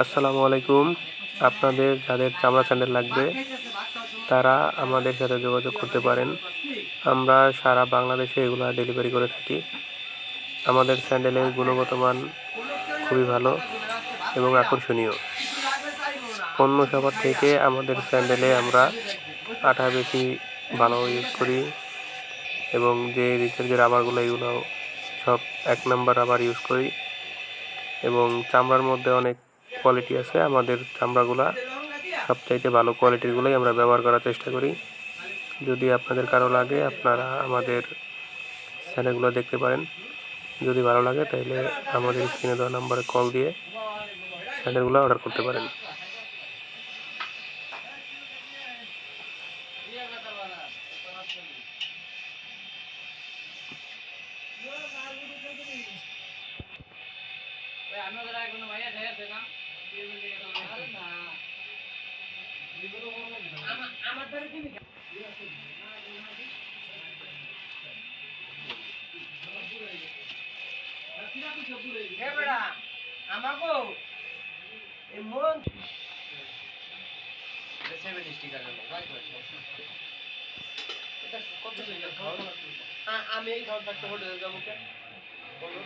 আসসালামু আলাইকুম। আপনাদের যাদের চামড়া স্যান্ডেল লাগবে, তারা আমাদের সাথে যোগাযোগ করতে পারেন। আমরা সারা বাংলাদেশে এগুলো ডেলিভারি করে থাকি। আমাদের স্যান্ডেলের গুণগত মান খুবই ভালো এবং আকর্ষণীয়। অন্য সবার থেকে আমাদের স্যান্ডেলে আমরা আঠা বেশি ভালো ইউজ করি এবং যে রিচের যে রাবারগুলো এগুলো সব এক নাম্বার রাবার ইউজ করি এবং চামড়ার মধ্যে অনেক কোয়ালিটি আছে। আমাদের চামড়াগুলা সবচাইতে ভালো কোয়ালিটিরগুলোই আমরা ব্যবহার করার চেষ্টা করি। যদি আপনাদের কারও লাগে, আপনারা আমাদের চ্যানেলগুলো দেখতে পারেন। যদি ভালো লাগে, তাহলে আমাদের স্ক্রিনে দেওয়া নাম্বারে কল দিয়ে স্যান্ডেলগুলো অর্ডার করতে পারেন। হে বেড়া আমাকো এই মন আ- আমি এই হোটেলে যাব কে? বলো।